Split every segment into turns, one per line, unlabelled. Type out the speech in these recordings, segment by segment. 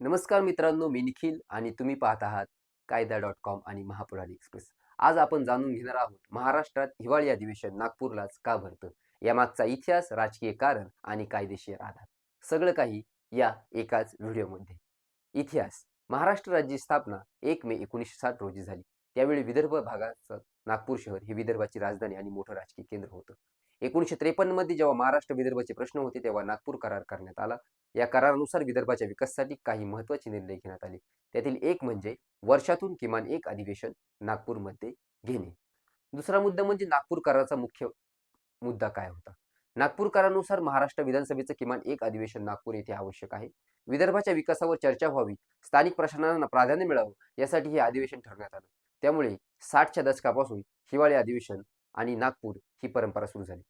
नमस्कार मित्रांनो मी निखिल आणि तुम्ही पाहत आहात कायदा डॉट कॉम आणि महापुराणी एक्सप्रेस. आज आपण जाणून घेणार आहोत महाराष्ट्रात हिवाळी अधिवेशन नागपूरलाच का भरतं? यामागचा इतिहास राजकीय कारण आणि कायदेशीर आधार. सगळं काही या एकाच व्हिडिओमध्ये. इतिहास. महाराष्ट्र राज्य स्थापना एक मे एकोणीसशे साठ रोजी झाली. त्यावेळी विदर्भ भागाचं नागपूर शहर हे विदर्भाची राजधानी आणि मोठं राजकीय केंद्र होतं. एकोणीसशे त्रेपन्नमध्ये जेव्हा महाराष्ट्र विदर्भाचे प्रश्न होते तेव्हा नागपूर करार करण्यात आला. या करारानुसार विदर्भाच्या विकासासाठी काही महत्त्वाचे निर्णय घेण्यात आले. त्यातील एक म्हणजे वर्षातून किमान एक अधिवेशन नागपूरमध्ये घेणे. दुसरा मुद्दा म्हणजे नागपूर कराराचा मुख्य मुद्दा काय होता? नागपूर करारानुसार महाराष्ट्र विधानसभेचं किमान एक अधिवेशन नागपूर येथे आवश्यक आहे. विदर्भाच्या विकासावर चर्चा व्हावी स्थानिक प्रशासनांना प्राधान्य मिळावं यासाठी हे अधिवेशन ठरण्यात आलं. त्यामुळे साठच्या दशकापासून हिवाळी अधिवेशन आणि नागपूर ही परंपरा सुरू झाली.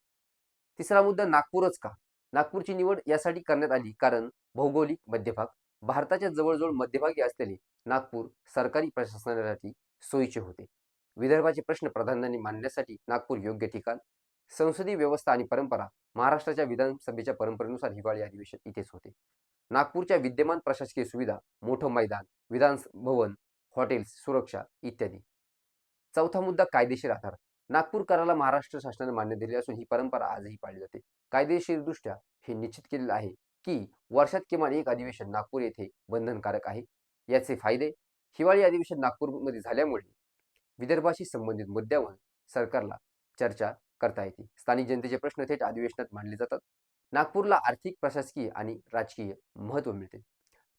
तिसरा मुद्दा नागपूरच का? नागपूरची निवड यासाठी करण्यात आली कारण भौगोलिक मध्यभाग भारताच्या जवळजवळ मध्यभागी असलेले नागपूर सरकारी प्रशासनासाठी सोयीचे होते. विदर्भाचे प्रश्न प्राधान्याने मांडण्यासाठी नागपूर योग्य ठिकाण संसदीय व्यवस्था आणि परंपरा महाराष्ट्राच्या विधानसभेच्या परंपरेनुसार हिवाळी अधिवेशन इथेच होते. नागपूरच्या विद्यमान प्रशासकीय सुविधा मोठं मैदान विधान भवन हॉटेल्स सुरक्षा इत्यादी. चौथा मुद्दा कायदेशीर आधार. नागपूर कराला महाराष्ट्र शासनाने मान्य दिली असून ही परंपरा आजही पाळली जाते. कायदेशीरदृष्ट्या हे निश्चित केलेलं आहे की वर्षात किमान एक अधिवेशन नागपूर येथे बंधनकारक आहे. याचे फायदे हिवाळी अधिवेशन नागपूरमध्ये झाल्यामुळे विदर्भाशी संबंधित मुद्द्यावर सरकारला चर्चा करता येते. स्थानिक जनतेचे प्रश्न थेट अधिवेशनात मांडले जातात. नागपूरला आर्थिक प्रशासकीय आणि राजकीय महत्त्व मिळते.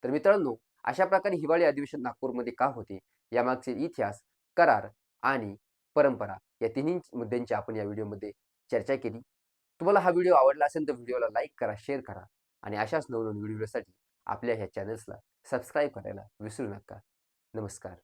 तर मित्रांनो अशा प्रकारे हिवाळी अधिवेशन नागपूरमध्ये का होते? यामागचे इतिहास करार आणि परंपरा या तिन्ही मुद्द्यांची आपण या व्हिडिओमध्ये चर्चा केली. तुम्हाला हा व्हिडिओ आवडला असेल तर व्हिडिओला लाईक करा शेअर करा आणि अशाच नवनवीन व्हिडिओसाठी आपल्या ह्या चॅनल्सला सबस्क्राईब करायला विसरू नका. नमस्कार.